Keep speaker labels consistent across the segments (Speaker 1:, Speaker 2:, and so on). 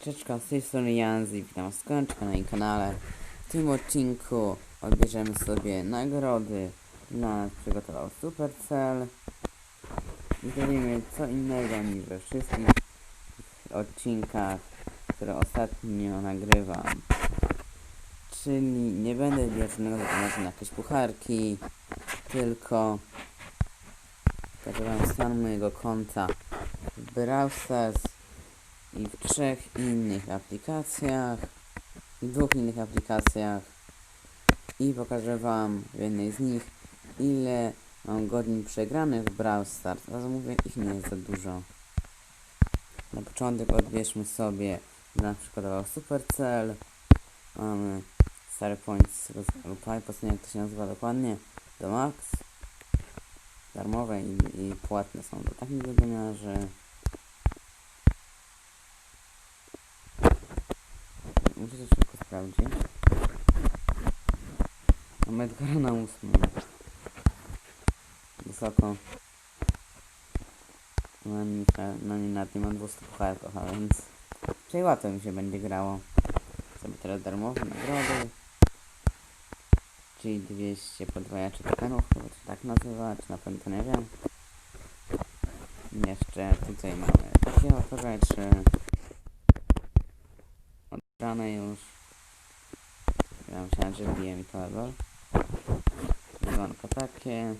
Speaker 1: Czeczka, z tej strony Janzi, witam was na moim kanale. W tym odcinku odbierzemy sobie nagrody na przygotował Supercell. I zrobimy co innego niż we wszystkich odcinkach, które ostatnio nagrywam. Czyli nie będę bieżnego zatrzymać na jakieś pucharki, tylko pokażę wam stan mojego konta w Brawl Stars i w trzech innych aplikacjach, w dwóch innych aplikacjach i pokażę wam w jednej z nich ile mam godzin przegranych w Brawl Stars. Teraz mówię, ich nie jest za dużo. Na początek odbierzmy sobie na przykład Supercell. Mamy Star Points lub Hypos, nie jak to się nazywa dokładnie, do Max. Darmowe i, i płatne są do takim zrobienia, to szybko sprawdzić. Mam Edgara na ósmym. Wysoko. Nim mam 200 pucharków, a więc czyli łatwo mi się będzie grało. Sobie teraz darmowe nagrody. Czyli 200 podwajaczy tokenów, chyba to tak nazywa, czy na pewno to nie wiem. Jeszcze tutaj mamy takie oto rzeczy odgrane już. Ja myślałem, że bije mi level. Wyglądko takie.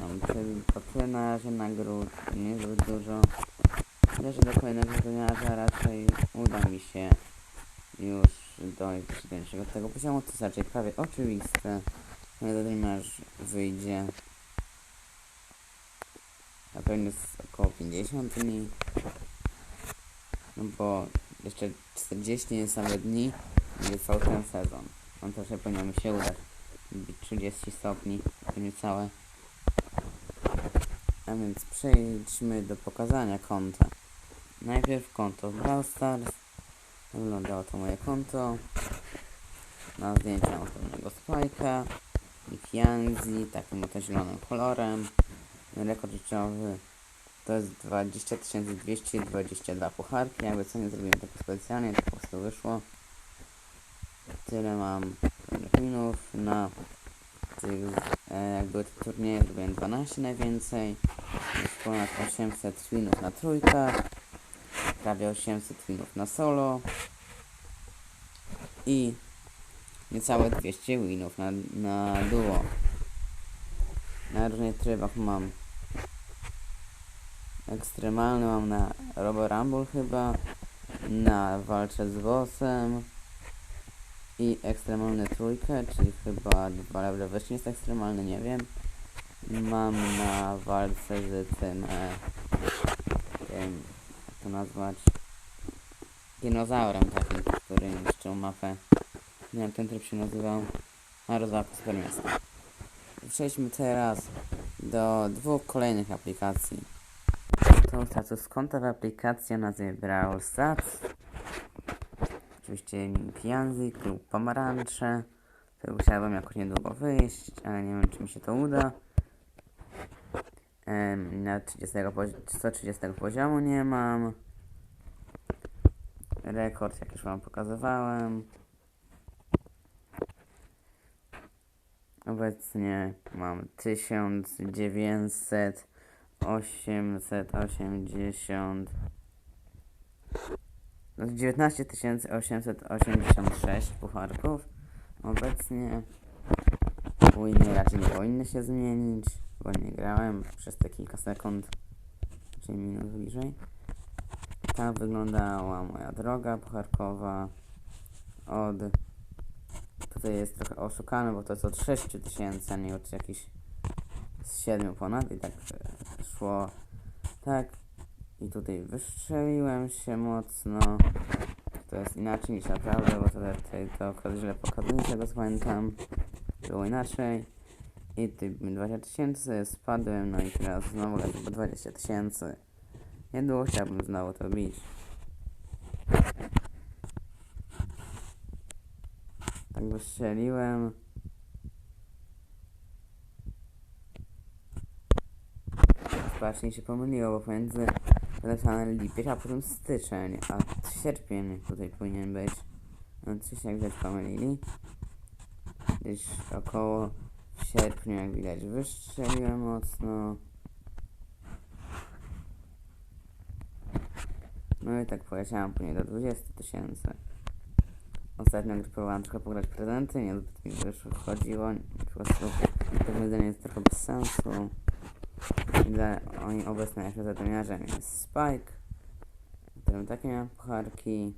Speaker 1: Mam tylko tyle na razie nagród, nie zbyt dużo. Wierzę do kolejnego dnia, raczej uda mi się już dojść do tego poziomu, to jest raczej prawie oczywiste. Kolejny aż wyjdzie. Na pewno jest około 50 dni. No bo jeszcze 40 niecałe dni cały ten sezon. On też powinno mi się udać. Bić 30 stopni, to niecałe. A więc przejdźmy do pokazania konta. Najpierw konto Brawl Stars. Wyglądało to moje konto. Na zdjęciu mam pewnego. I Kianzi, takim oto zielonym kolorem. Rekord życiowy to jest 20 222 pucharki, jakby co nie zrobiłem tego specjalnie, to po prostu wyszło. Tyle mam winów na tych, e, jak były te turnieje, zrobiłem 12 najwięcej. Jest ponad 800 winów na trójkach, prawie 800 winów na solo i niecałe 200 winów na, na duo. Na różnych trybach mam Ekstremalny mam na Robo Rumble chyba. Na walce z bossem. I ekstremalny trójkę, czyli chyba dwa level wyższy jest ekstremalny, nie wiem. Mam na walce z tym, e, tym, jak to nazwać, dinozaurem takim, który niszczył mapę. Nie wiem, ten tryb się nazywał. A rozwałka super miasta. Przejdźmy teraz do dwóch kolejnych aplikacji. To status konta w aplikacji nazwie Brawl Stars. Oczywiście Pianzik lub Pomarańcze. To musiałbym jakoś niedługo wyjść, ale nie wiem czy mi się to uda. Ehm, na 30 130 poziomu nie mam. Rekord jak już wam pokazywałem. Obecnie mam 1900 880 19 886 pucharków. Obecnie winy raczej nie powinny się zmienić bo nie grałem przez te kilka sekund czy minut bliżej. Tak wyglądała moja droga pucharkowa. Od tutaj jest trochę oszukane bo to jest od 6000 a nie od jakichś z 7 ponad i tak szło. Tak i tutaj wystrzeliłem się mocno. To jest inaczej niż naprawdę, bo tutaj to akurat źle pokazuje, tego pamiętam. Było inaczej. I tutaj 20 tysięcy, spadłem, no i teraz znowu lecę po 20 tysięcy. Niedługo chciałbym znowu to bić. Tak wystrzeliłem. Właśnie się pomyliło, bo pomiędzy napisane lipiec, a potem styczeń, a sierpień tutaj powinien być. No coś jak widać pomylili. Gdzieś około w sierpniu jak widać wystrzeliłem mocno. No i tak poleciałem później do 20 tysięcy. Ostatnio gdy próbowałem trochę pograć prezenty, nie zbyt mi wyszło, chodziło, po prostu to zdaniem jest trochę bez sensu. Dla, oni obecnie jak zadymiarzem jest Spike. Potem takie miałem pucharki.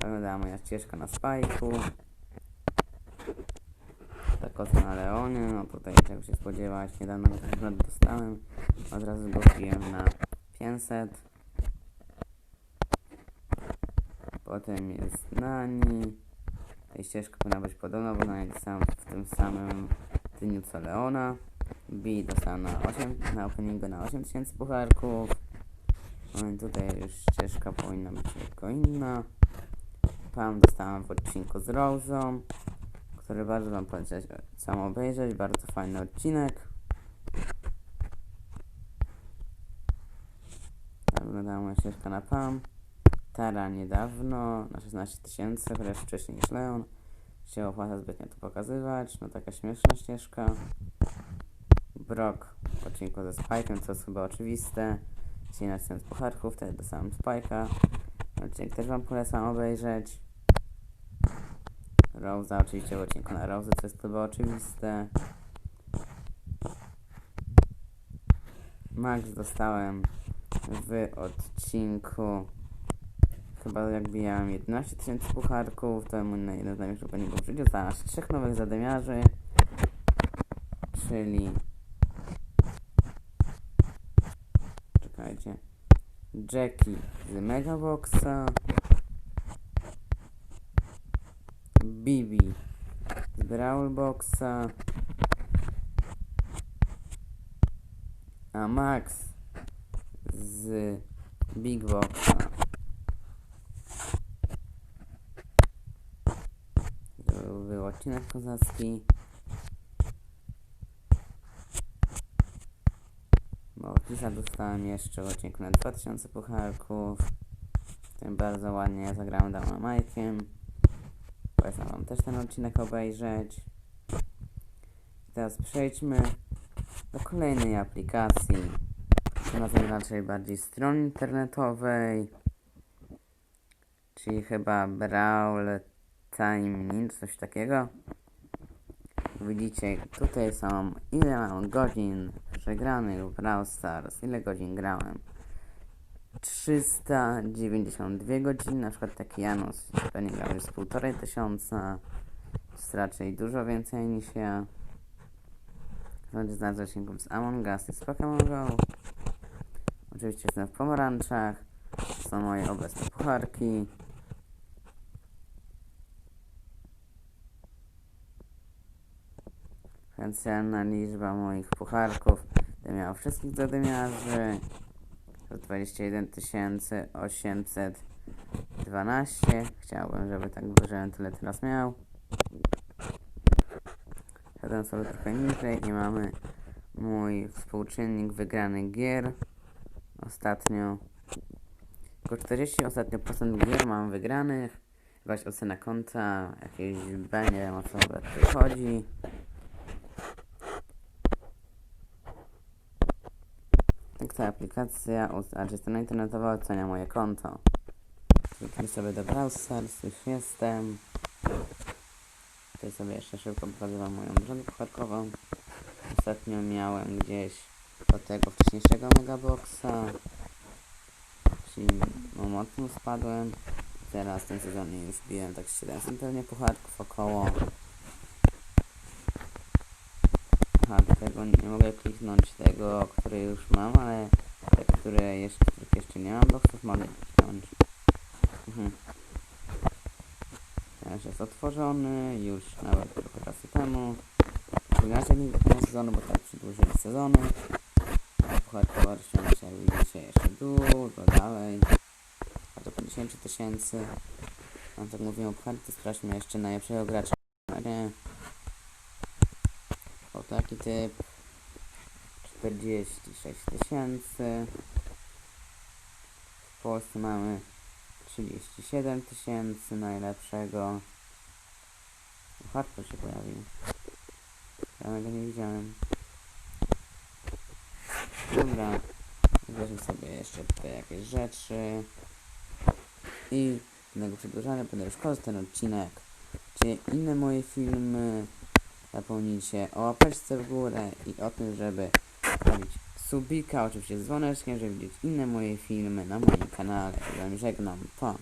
Speaker 1: Wyglądała moja ścieżka na Spike'u. Tak oto na Leonie, no tutaj czego się spodziewać, niedawno go dostałem. Od razu go wbiłem na 500. Potem jest Nani. Ta ścieżka powinna być podobna, bo Nani dostałem w tym samym dniu co Leona. B dostałem na 8, na openingu na 8000 pucharków. No i tutaj już ścieżka powinna być lekko inna. Pam dostałem w odcinku z Rose'ą, który bardzo wam polecam obejrzeć, bardzo fajny odcinek. Tak wyglądała ścieżka na Pam. Tara niedawno na 16 tysięcy, chociaż wcześniej niż Leon. Się opłaca zbytnio to pokazywać, no taka śmieszna ścieżka. Brock odcinku ze Spike'em, co jest chyba oczywiste. Dzisiaj na 1000 pucharków, wtedy dostałem Spike'a. Odcinek też wam polecam obejrzeć. Rose'a oczywiście w odcinku na Rose, co jest chyba oczywiste. Max dostałem w odcinku chyba jak bijałem 11 tysięcy pucharków, to mój na jeden z największych openingów w życiu. Aż trzech nowych zadymiarzy, czyli czekajcie Jackie z Megaboxa Bibi z Brawlboxa a Max z Big Boxa To był odcinek kozacki Kisa dostałem jeszcze w odcinku na 2000 pucharków. Tym bardzo ładnie zagrałem Dama Majkiem. Polecam wam też ten odcinek obejrzeć. Teraz przejdźmy do kolejnej aplikacji. Razem raczej bardziej strony internetowej. Czyli chyba Brawl Time coś takiego. Widzicie, tutaj są ile mam godzin przegranych w Brawl Stars, ile godzin grałem. 392 godziny, na przykład taki Janus pewnie grał już z półtorej tysiąca. To jest raczej dużo więcej niż ja. Chodź z odcinków z Among Us i z Pokémon Go. Oczywiście jestem w pomarańczach. To są moje obecne pucharki. Potencjalna liczba moich pucharków będę miał wszystkich zadymiarzy. to 21 812 chciałbym, żeby tak żebym tyle teraz miał. Szedłem sobie trochę niżej i mamy mój współczynnik wygranych gier. Ostatnio tylko 40 ostatnio procent gier mam wygranych. Jakaś ocena konta, jakieś B, nie wiem o co chodzi ta aplikacja, us- a czy strona internetowa ocenia moje konto. Kliknę sobie do Brawl Stars, już jestem. Tutaj sobie jeszcze szybko pokazywam moją brzegę pucharkową. Ostatnio miałem gdzieś do tego wcześniejszego Megaboxa. Czyli no, mocno spadłem. Teraz ten sezon już biłem tak 700 pewnie pucharków około. Tego nie mogę kliknąć tego, który już mam, ale te, które jeszcze, których jeszcze nie mam boxów mogę kliknąć. Mhm. Teraz jest otworzony, już nawet trochę czasu temu. Inaczej nie do sezonu, bo tak przedłużyli sezony. Pucharkowa rozciąga się, widzicie, jeszcze dużo dalej. A to po 10 tysięcy. A tak mówimy o pucharce, sprawdźmy jeszcze najlepszego gracza. O taki typ 46 tysięcy w Polsce mamy 37 tysięcy najlepszego. Hardcore się pojawił. Ja go nie widziałem. Dobra. Weźmy sobie jeszcze tutaj jakieś rzeczy. I innego przedłużania będę już kończył ten odcinek. Czy inne moje filmy zapomnijcie o łapeczce w górę i o tym, żeby stawić subika, oczywiście z dzwoneczkiem, żeby widzieć inne moje filmy na moim kanale. Wam żegnam, pa!